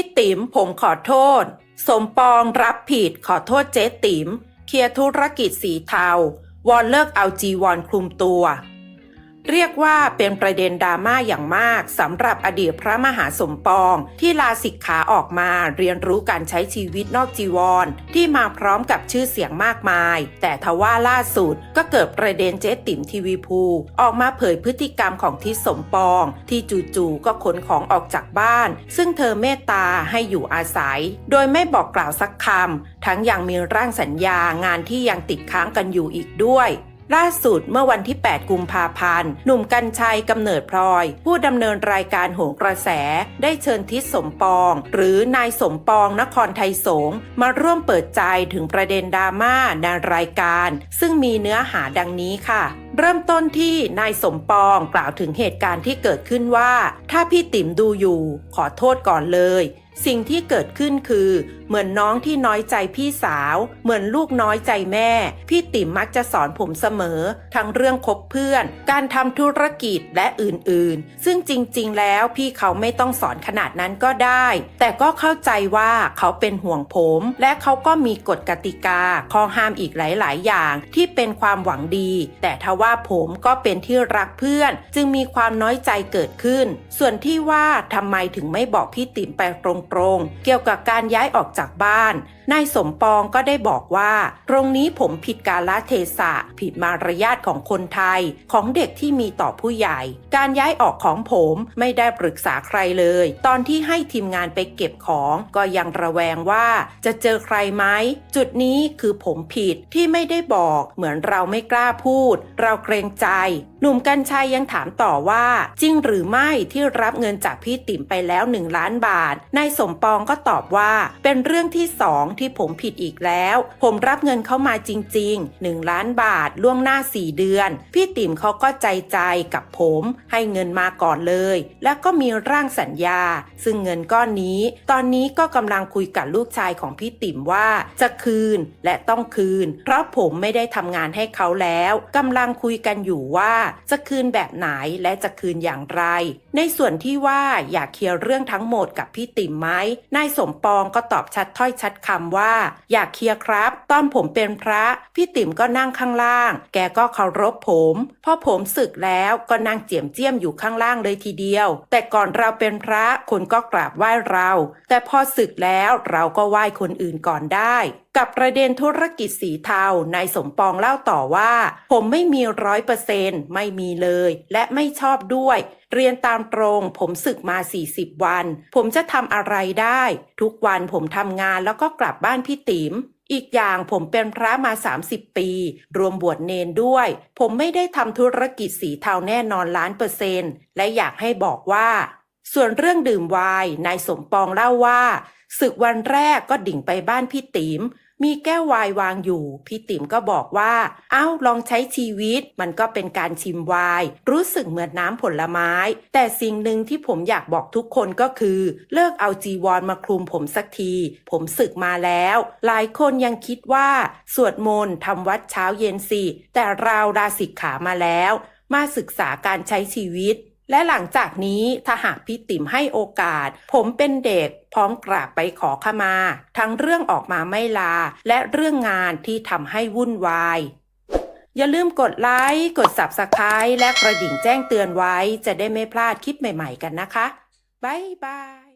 พี่ติ๋มผมขอโทษ สมปองรับผิดขอโทษเจ๊ติ๋มเคลียร์ธุรกิจสีเทาวอนเลิกเอาจีวอนคลุมตัว เรียกว่าเป็นประเด็นดราม่าอย่างมากสำหรับอดีตพระมหาสมปอง ที่ลาสิกขาออกมาเรียนรู้การใช้ชีวิตนอกจีวร ที่มาพร้อมกับชื่อเสียงมากมาย แต่ทว่าล่าสุดก็เกิดประเด็นเจ๊ติ๋มทีวีภูออกมาเผยพฤติกรรมของทิศสมปอง ที่จู่ๆก็ขนของออกจากบ้าน ซึ่งเธอเมตตาให้อยู่อาศัย โดยไม่บอกกล่าวสักคำทั้งยังมีร่างสัญญางานที่ยังติดค้างกันอยู่อีกด้วย ล่าสุดเมื่อวันที่ 8 กุมภาพันธ์ หนุ่มกัญชัยกำเนิดพลอย ผู้ดำเนินรายการโหนกระแส ได้เชิญทิศสมปอง หรือนายสมปองนครไทยสงมาร่วมเปิดใจถึงประเด็นดราม่าในรายการ ซึ่งมีเนื้อหาดังนี้ค่ะเริ่มต้นที่นายสมปองกล่าวถึงเหตุการณ์ที่เกิดขึ้นว่า ถ้าพี่ติ๋มดูอยู่ ขอโทษก่อนเลย สิ่งที่เกิดขึ้นคือ เหมือนน้องที่น้อยใจพี่สาว เหมือนลูกน้อยใจแม่ พี่ติ๋มมักจะสอนผมเสมอ ทั้งเรื่องคบเพื่อน การทำธุรกิจและอื่นๆ ซึ่งจริงๆ แล้วพี่เขาไม่ต้องสอนขนาดนั้นก็ได้ แต่ก็เข้าใจว่าเขาเป็นห่วงผม และเขาก็มีกฎกติกาข้อห้ามอีกหลายๆ อย่างที่เป็นความหวังดี แต่ทว่าผมก็เป็นที่รักเพื่อน จึงมีความน้อยใจเกิดขึ้น ส่วนที่ว่าทำไมถึงไม่บอกพี่ติ๋มไปตรงๆ เกี่ยวกับการย้ายออกจากบ้าน นายสมปองก็ได้บอกว่า ตรงนี้ผมผิดกาลเทศะ ผิดมารยาทของคนไทย ของเด็กที่มีต่อผู้ใหญ่ การย้ายออกของผมไม่ได้ปรึกษาใครเลย ตอนที่ให้ทีมงานไปเก็บของก็ยังระแวงว่าจะเจอใครไหม จุดนี้คือผมผิดที่ไม่ได้บอก เหมือนเราไม่กล้าพูด เราเกรงใจ หนุ่มกัญชัยยังถามต่อว่า จริงหรือไม่ที่รับเงินจากพี่ติ๋มไปแล้วหนึ่งล้านบาทนายสมปองก็ตอบว่า เป็นเรื่องที่สองที่ผมผิดอีกแล้ว ผมรับเงินเข้ามาจริง ๆ 1 ล้านบาทล่วงหน้า 4 เดือน พี่ติ๋มเขาก็ใจใจกับผมให้เงินมาก่อนเลย แล้วก็มีร่างสัญญา ซึ่งเงินก้อนนี้ ตอนนี้ก็กำลังคุยกับลูกชายของพี่ติ๋มว่า จะคืนและต้องคืน เพราะผมไม่ได้ทำงานให้เขาแล้วกำลังคุยกันอยู่ว่าจะคืนแบบไหนและจะคืนอย่างไร ในส่วนที่ว่าอยากเคลียร์เรื่องทั้งหมดกับพี่ติ๋มไหมนายสมปองก็ตอบชัดถ้อยชัดคำว่า อยากเคลียร์ครับ ตอนผมเป็นพระ พี่ติ๋มก็นั่งข้างล่าง แกก็เคารพผมพอผมศึกแล้วก็นั่งเจียมเจียมอยู่ข้างล่างเลยทีเดียว แต่ก่อนเราเป็นพระคนก็กราบไหว้เรา แต่พอศึกแล้วเราก็ไหว้คนอื่นก่อนได้กับประเด็นธุรกิจสีเทานายสมปองเล่าต่อว่า ผมไม่มีร้อยเปอร์เซนต์ไม่มีเลย และไม่ชอบด้วย เรียนตามตรง ผมศึกมา 40 วัน ผมจะทำอะไรได้ ทุกวันผมทำงานแล้วก็กลับบ้านพี่ติ๋มอีกอย่างผมเป็นพระมา 30 ปี รวมบวชเนนด้วย ผมไม่ได้ทำธุรกิจสีเทาแน่นอนล้านเปอร์เซนต์และอยากให้บอกว่า ส่วนเรื่องดื่มไวน์นายสมปองเล่าว่า ศึกวันแรกก็ดิ่งไปบ้านพี่ติ๋มมีแก้วไวน์วางอยู่ พี่ติ๋มก็บอกว่า เอ้าลองใช้ชีวิต มันก็เป็นการชิมไวน์รู้สึกเหมือนน้ำผลไม้ แต่สิ่งหนึ่งที่ผมอยากบอกทุกคนก็คือ เลิกเอาจีวรมาคลุมผมสักที ผมศึกมาแล้ว หลายคนยังคิดว่า สวดมนต์ทำวัดเช้าเย็นสิ แต่เราลาสิกขามาแล้ว มาศึกษาการใช้ชีวิต และหลังจากนี้ถ้าหากพี่ติ๋มให้โอกาส ผมเป็นเด็กพร้อมกราบไปขอขมา ทั้งเรื่องออกมาไม่ลา และเรื่องงานที่ทำให้วุ่นวาย อย่าลืมกดไลค์กด Subscribe และกระดิ่งแจ้งเตือนไว้ จะได้ไม่พลาดคลิปใหม่ๆกันนะคะ บ๊ายบาย